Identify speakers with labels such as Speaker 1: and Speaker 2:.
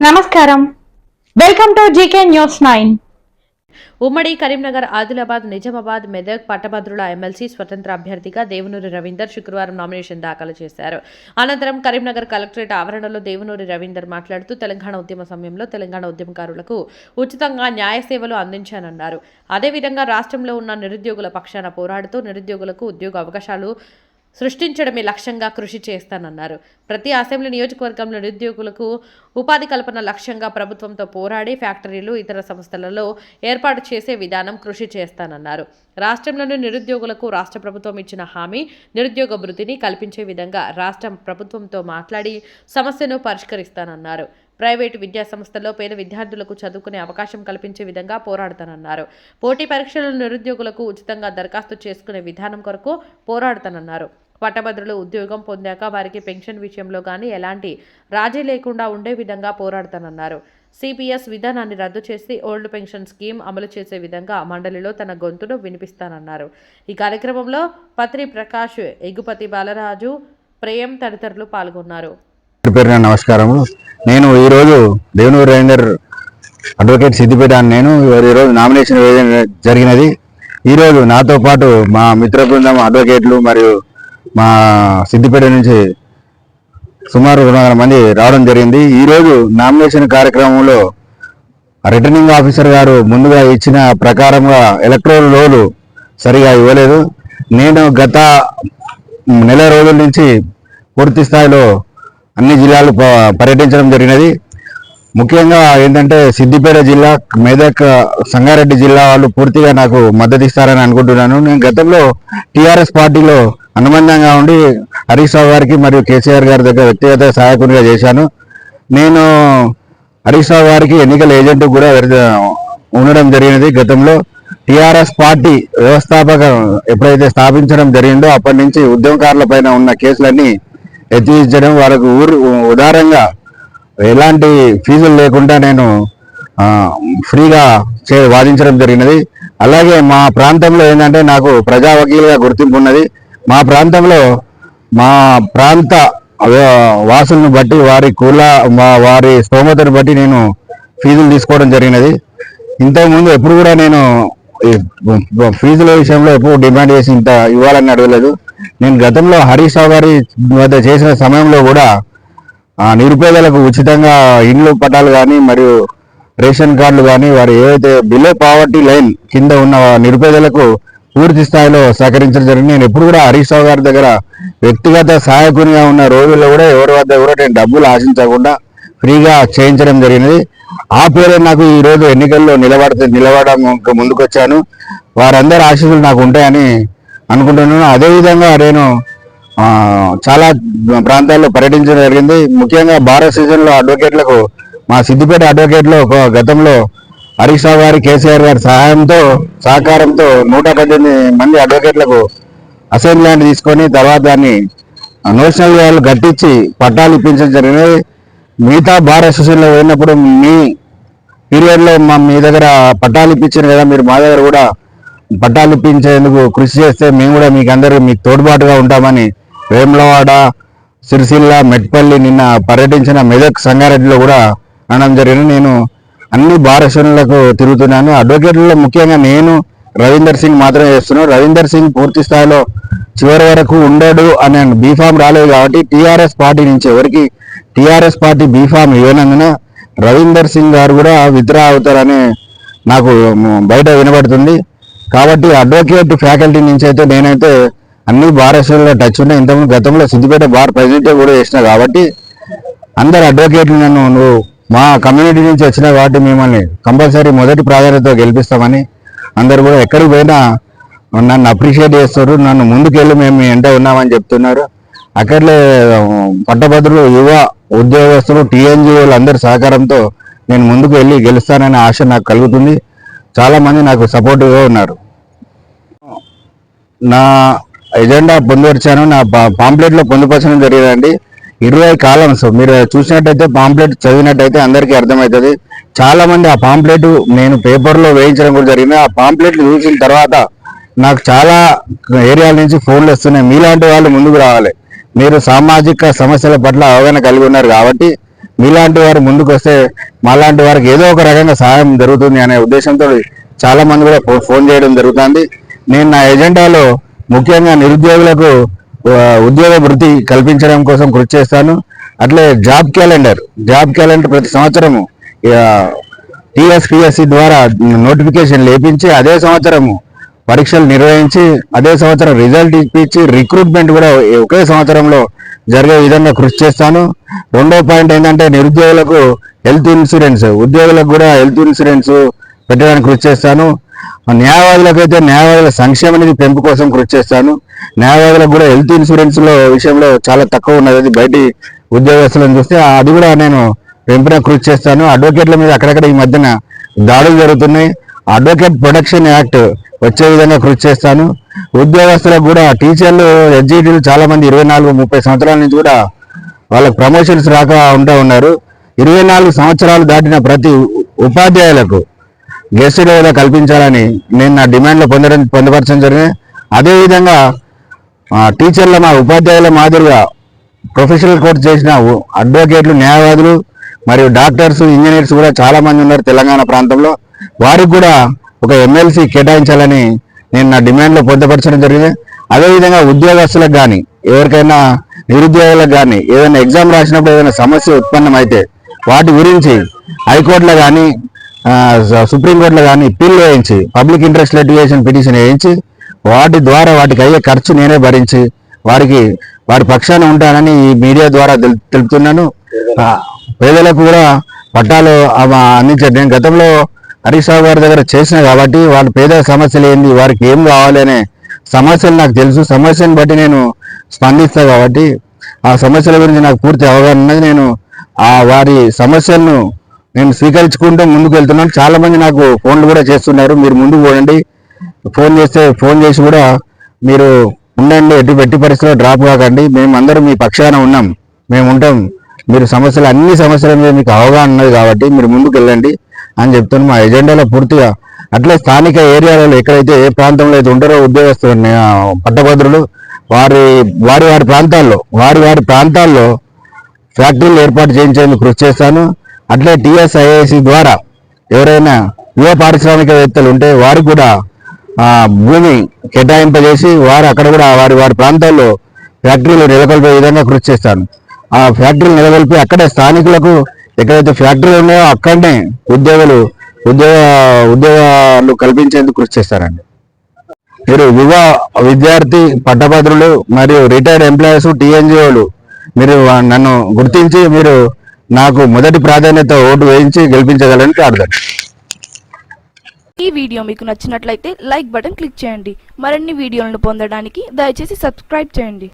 Speaker 1: నమస్కారం. Welcome to GK news nine.
Speaker 2: ఉమ్మడి కరీంనగర్ ఆదిలాబాద్ నిజామాబాద్ మెదక్ పట్టభద్రుల ఎమ్మెల్సీ స్వతంత్ర అభ్యర్థిగా దేవనూరి రవీందర్ శుక్రవారం నామినేషన్ దాఖలు చేశారు. అనంతరం కరీంనగర్ కలెక్టరేట్ ఆవరణలో దేవనూరి రవీందర్ మాట్లాడుతూ తెలంగాణ ఉద్యమ సమయంలో తెలంగాణ ఉద్యమకారులకు ఉచితంగా న్యాయ సేవలు అందించానన్నారు. అదేవిధంగా రాష్ట్రంలో ఉన్న నిరుద్యోగుల పక్షాన పోరాడుతూ నిరుద్యోగులకు ఉద్యోగ అవకాశాలు సృష్టించడమే లక్ష్యంగా కృషి చేస్తానన్నారు. ప్రతి అసెంబ్లీ నియోజకవర్గంలో నిరుద్యోగులకు ఉపాధి కల్పన లక్ష్యంగా ప్రభుత్వంతో పోరాడి ఫ్యాక్టరీలు ఇతర సంస్థలలో ఏర్పాటు చేసే విధానం కృషి చేస్తానన్నారు. రాష్ట్రంలోని నిరుద్యోగులకు రాష్ట్ర ప్రభుత్వం ఇచ్చిన హామీ నిరుద్యోగ భృతిని కల్పించే విధంగా రాష్ట్రం ప్రభుత్వంతో మాట్లాడి సమస్యను పరిష్కరిస్తానన్నారు. ప్రైవేటు విద్యాసంస్థల్లో పేద విద్యార్థులకు చదువుకునే అవకాశం కల్పించే విధంగా పోరాడతానన్నారు. పోటీ పరీక్షలు నిరుద్యోగులకు ఉచితంగా దరఖాస్తు చేసుకునే విధానం కొరకు పోరాడతానన్నారు. పట్టభద్రులు ఉద్యోగం పొందాక వారికి పెన్షన్ విషయంలో కానీ ఎలాంటి రాజీ లేకుండా ఉండే విధంగా పోరాడతానన్నారు. సిపిఎస్ విధానాన్ని రద్దు చేసి ఓల్డ్ పెన్షన్ స్కీమ్ అమలు చేసే విధంగా మండలిలో తన గొంతును వినిపిస్తానన్నారు. ఈ కార్యక్రమంలో పత్రి ప్రకాష్ ఎగుపతి బాలరాజు ప్రేమ్ తదితరులు పాల్గొన్నారు.
Speaker 3: నమస్కారము నేను ఈరోజు దేవునూరు రేంజర్ అడ్వకేట్ సిద్దిపేట అని నేను ఈరోజు నామినేషన్ వేయడం జరిగినది. ఈరోజు నాతో పాటు మా మిత్ర బృందం అడ్వకేట్లు మరియు మా సిద్దిపేట నుంచి సుమారు రెండు వందల మంది రావడం జరిగింది. ఈరోజు నామినేషన్ కార్యక్రమంలో రిటర్నింగ్ ఆఫీసర్ గారు ముందుగా ఇచ్చిన ప్రకారంగా ఎలక్ట్రోల్ లోలు సరిగా ఇవ్వలేదు. నేను గత నెల రోజుల నుంచి పూర్తి స్థాయిలో అన్ని జిల్లాలు పర్యటించడం జరిగినది. ముఖ్యంగా ఏంటంటే సిద్దిపేట జిల్లా మెదక్ సంగారెడ్డి జిల్లా వాళ్ళు పూర్తిగా నాకు మద్దతు ఇస్తారని అనుకుంటున్నాను. నేను గతంలో టీఆర్ఎస్ పార్టీలో అనుబంధంగా ఉండి హరీష్ రావు గారికి మరియు కేసీఆర్ గారి దగ్గర వ్యక్తిగత సహాయకునిగా చేశాను. నేను హరీష్ రావు గారికి ఎన్నికల ఏజెంట్ కూడా ఉండడం జరిగినది గతంలో. టిఆర్ఎస్ పార్టీ వ్యవస్థాపక ఎప్పుడైతే స్థాపించడం జరిగిందో అప్పటి నుంచి ఉద్యమకారుల పైన ఉన్న కేసులన్నీ ఎత్తించడం వాళ్ళకు ఊరు ఉదారంగా ఎలాంటి ఫీజులు లేకుండా నేను ఫ్రీగా చే వాదించడం జరిగినది. అలాగే మా ప్రాంతంలో ఏంటంటే నాకు ప్రజా వకీలుగా గుర్తింపు ఉన్నది. మా ప్రాంతంలో మా ప్రాంత వాసులను బట్టి వారి కుల మా వారి స్తోమతను బట్టి నేను ఫీజులు తీసుకోవడం జరిగినది. ఇంతకుముందు ఎప్పుడు కూడా నేను ఫీజుల విషయంలో ఎప్పుడు డిమాండ్ చేసి ఇంత ఇవ్వాలని అడగలేదు. నేను గతంలో హరీష్ రావు గారి వద్ద చేసిన సమయంలో కూడా నిరుపేదలకు ఉచితంగా ఇండ్లు పట్టాలు కానీ మరియు రేషన్ కార్డులు కానీ వారు ఏవైతే బిలో పావర్టీ లైన్ కింద ఉన్న నిరుపేదలకు పూర్తి స్థాయిలో సహకరించడం జరిగింది. నేను ఎప్పుడు కూడా హరీష్ రావు గారి దగ్గర వ్యక్తిగత సహాయకునిగా ఉన్న రోజుల్లో కూడా ఎవరి వద్ద కూడా నేను డబ్బులు ఆశించకుండా ఫ్రీగా చేయించడం జరిగినది ఆ పేరే నాకు ఈ రోజు ఎన్నికల్లో నిలబడితే నిలబడడం ముందుకొచ్చాను. వారందరి ఆశీస్సులు నాకు ఉంటాయని అనుకుంటున్నాను. అదేవిధంగా నేను చాలా ప్రాంతాల్లో పర్యటించడం జరిగింది. ముఖ్యంగా భారత సీజన్లో అడ్వకేట్లకు మా సిద్దిపేట అడ్వకేట్లో గతంలో హరీష్ రావు గారి కేసీఆర్ గారి సహాయంతో సహకారంతో నూట పద్దెనిమిది మంది అడ్వకేట్లకు అసైన్ ల్యాండ్ తీసుకొని తర్వాత దాన్ని నోషనల్ వాళ్ళు కట్టించి పట్టాలు ఇప్పించడం జరిగినది మిగతా బార్ అసోసియేషన్లో పోయినప్పుడు మీ పీరియడ్లో మా మీ దగ్గర పట్టాలు ఇప్పించారు కదా మీరు మా దగ్గర కూడా పట్టాలు ఇప్పించేందుకు కృషి చేస్తే మేము కూడా మీకు అందరూ మీకు తోడ్పాటుగా ఉంటామని వేములవాడ సిరిసిల్ల మెట్పల్లి నిన్న పర్యటించిన మెదక్ సంగారెడ్డిలో కూడా అనడం జరిగింది. నేను అన్ని భారసనులకు తిరుగుతున్నాను. అడ్వకేట్లలో ముఖ్యంగా నేను రవీందర్ సింగ్ మాత్రమే చేస్తున్నాను. రవీందర్ సింగ్ పూర్తి స్థాయిలో చివరి వరకు ఉండడు అని బీఫామ్ రాలేదు కాబట్టి టీఆర్ఎస్ పార్టీ నుంచి ఎవరికి టీఆర్ఎస్ పార్టీ బీఫామ్ ఇవ్వనందున రవీందర్ సింగ్ గారు కూడా విత్డ్రా అవుతారని నాకు బయట వినబడుతుంది. కాబట్టి అడ్వకేట్ ఫ్యాకల్టీ నుంచి అయితే నేనైతే అన్ని బార్ టచ్ ఉన్నాయి. ఇంతకుముందు గతంలో సిద్దిపేట బార్ ప్రెసిడెంట్ కూడా చేసిన కాబట్టి అందరు అడ్వకేట్లు నన్ను నువ్వు మా కమ్యూనిటీ నుంచి వచ్చిన కాబట్టి మిమ్మల్ని కంపల్సరీ మొదటి ప్రాధాన్యత గెలిపిస్తామని అందరు కూడా ఎక్కడికి పోయినా నన్ను అప్రిషియేట్ చేస్తారు. నన్ను ముందుకెళ్ళి మేము ఎంత ఉన్నామని చెప్తున్నారు. అక్కడలే పట్టభద్రులు యువ ఉద్యోగస్తులు టీఎన్జిఓలు అందరి సహకారంతో నేను ముందుకు వెళ్ళి గెలుస్తాననే ఆశ నాకు కలుగుతుంది. చాలామంది నాకు సపోర్టివ్గా ఉన్నారు. నా ఎజెండా పొందుపరిచాను నా పాంప్లెట్లో పొందుపరచడం జరిగిందండి. ఇరవై కాలమ్స్ మీరు చూసినట్టయితే పాంప్లెట్ చదివినట్టయితే అందరికీ అర్థమవుతుంది. చాలా మంది ఆ పాంప్లెట్ నేను పేపర్లో వేయించడం కూడా జరిగింది. ఆ పాంప్లెట్ చూసిన తర్వాత నాకు చాలా ఏరియాల నుంచి ఫోన్లు వస్తున్నాయి. మీలాంటి వాళ్ళు ముందుకు రావాలి. మీరు సామాజిక సమస్యల పట్ల అవగాహన కలిగి ఉన్నారు కాబట్టి మీలాంటి వారు ముందుకు వస్తే మాలాంటి వారికి ఏదో ఒక రకంగా సహాయం జరుగుతుంది అనే ఉద్దేశంతో చాలా మంది కూడా ఫో- ఫోన్ చేయడం జరుగుతుంది. నేను నా ఎజెండాలో ముఖ్యంగా నిరుద్యోగులకు ఉద్యోగ వృత్తి కల్పించడం కోసం కృషి చేస్తాను. అట్లే జాబ్ క్యాలెండర్ జాబ్ క్యాలెండర్ ప్రతి సంవత్సరము టిఎస్పిఎస్సి ద్వారా నోటిఫికేషన్ లేపించి అదే సంవత్సరము పరీక్షలు నిర్వహించి అదే సంవత్సరం రిజల్ట్ ఇప్పించి రిక్రూట్మెంట్ కూడా ఒకే సంవత్సరంలో జరిగే విధంగా కృషి చేస్తాను. రెండో పాయింట్ ఏంటంటే నిరుద్యోగులకు హెల్త్ ఇన్సూరెన్స్ ఉద్యోగులకు కూడా హెల్త్ ఇన్సూరెన్స్ పెట్టడానికి కృషి చేస్తాను. న్యాయవాదులకు అయితే న్యాయవాదుల సంక్షేమ నిధి పెంపు కోసం కృషి చేస్తాను. న్యాయవాదులకు కూడా హెల్త్ ఇన్సూరెన్స్లో విషయంలో చాలా తక్కువ ఉన్నది. అది బయటి ఉద్యోగస్తులను చూస్తే అది కూడా నేను పెంపున కృషి చేస్తాను. అడ్వకేట్ల మీద అక్కడక్కడ ఈ మధ్యన దాడులు జరుగుతున్నాయి. అడ్వకేట్ ప్రొటెక్షన్ యాక్ట్ వచ్చే విధంగా కృషి చేస్తాను. ఉద్యోగస్తులకు కూడా టీచర్లు ఎడ్జిటీలు చాలామంది ఇరవై నాలుగు ముప్పై సంవత్సరాల నుంచి కూడా వాళ్ళకి ప్రమోషన్స్ రాక ఉంటూ ఉన్నారు. ఇరవై నాలుగు సంవత్సరాలు దాటిన ప్రతి ఉపాధ్యాయులకు గెస్ట్ హోదా కల్పించాలని నేను నా డిమాండ్లో పొందడం పొందపరచడం జరిగింది. అదేవిధంగా ఆ, టీచర్ల మా ఉపాధ్యాయుల మాదిరిగా ప్రొఫెషనల్ కోర్స్ చేసిన అడ్వకేట్లు న్యాయవాదులు మరియు డాక్టర్స్ ఇంజనీర్స్ కూడా చాలామంది ఉన్నారు తెలంగాణ ప్రాంతంలో. వారికి కూడా ఒక ఎమ్మెల్సీ కేటాయించాలని నేను నా డిమాండ్లో పొందపరచడం జరిగింది. అదేవిధంగా ఉద్యోగస్తులకు కానీ ఎవరికైనా నిరుద్యోగులకు కానీ ఏదైనా ఎగ్జామ్ రాసినప్పుడు ఏదైనా సమస్య ఉత్పన్నమైతే వాటి గురించి హైకోర్టులో కానీ సుప్రీంకోర్టులో కానీ పిల్ వేయించి పబ్లిక్ ఇంట్రెస్ట్ లిటిగేషన్ పిటిషన్ వేయించి వాటి ద్వారా వాటికి అయ్యే ఖర్చు నేనే భరించి వారికి వారి పక్షాన ఉంటానని ఈ మీడియా ద్వారా తెలుపుతున్నాను. పేదలకు కూడా పట్టాలు అవ- అందించారు నేను గతంలో హరీష్ గారి దగ్గర చేసిన కాబట్టి వాళ్ళ పేద సమస్యలు ఏంది వారికి ఏం కావాలి అనే సమస్యలు నాకు తెలుసు. సమస్యను బట్టి నేను స్పందిస్తా కాబట్టి ఆ సమస్యల గురించి నాకు పూర్తి అవగాహన ఉన్నది. నేను ఆ వారి సమస్యలను నేను స్వీకరించుకుంటూ ముందుకు వెళ్తున్నాను. చాలా మంది నాకు ఫోన్లు కూడా చేస్తున్నారు. మీరు ముందుకు పోండి. ఫోన్ చేస్తే ఫోన్ చేసి కూడా మీరు ఉండండి. ఎటు పెట్టి పరిస్థితిలో డ్రాప్ కాకండి. మేము అందరూ మీ పక్షాన ఉన్నాం. మేము ఉంటాం. మీరు సమస్యలు అన్ని సమస్యల మీద మీకు అవగాహన ఉన్నది కాబట్టి మీరు ముందుకు వెళ్ళండి. అని చెప్తాను. మా ఎజెండాలో పూర్తిగా అట్లే స్థానిక ఏరియాలలో ఎక్కడైతే ఏ ప్రాంతంలో అయితే ఉంటారో ఉద్యోగస్తులు పట్టభద్రులు వారి వారి వారి ప్రాంతాల్లో వారి వారి ప్రాంతాల్లో ఫ్యాక్టరీలు ఏర్పాటు చేయించేందుకు కృషి చేస్తాను. అట్లే టీఎస్ఐఏసి ద్వారా ఎవరైనా యువ పారిశ్రామికవేత్తలు ఉంటే వారు కూడా భూమి కేటాయింపజేసి వారు అక్కడ కూడా వారి వారి ప్రాంతాల్లో ఫ్యాక్టరీలు నెలకొల్పే విధంగా కృషి చేస్తాను. ఆ ఫ్యాక్టరీలు నెలకొల్పి అక్కడే స్థానికులకు ఎక్కడైతే ఫ్యాక్టరీలు ఉన్నాయో అక్కడనే ఉద్యోగులు ఉద్యోగ ఉద్యోగాలు కల్పించేందుకు కృషి చేస్తారండి. మీరు యువ విద్యార్థి పట్టభద్రులు మరియు రిటైర్డ్ ఎంప్లాయీస్ టీఎన్జిఓలు మీరు నన్ను గుర్తించి మీరు నాకు మొదటి ప్రాధాన్యత ఓటు వేయించి గెలిపించగలని ప్రార్థన.
Speaker 4: ఈ వీడియో మీకు నచ్చినట్లయితే లైక్ బటన్ క్లిక్ చేయండి. మరిన్ని వీడియోలను పొందడానికి దయచేసి సబ్స్క్రైబ్ చేయండి.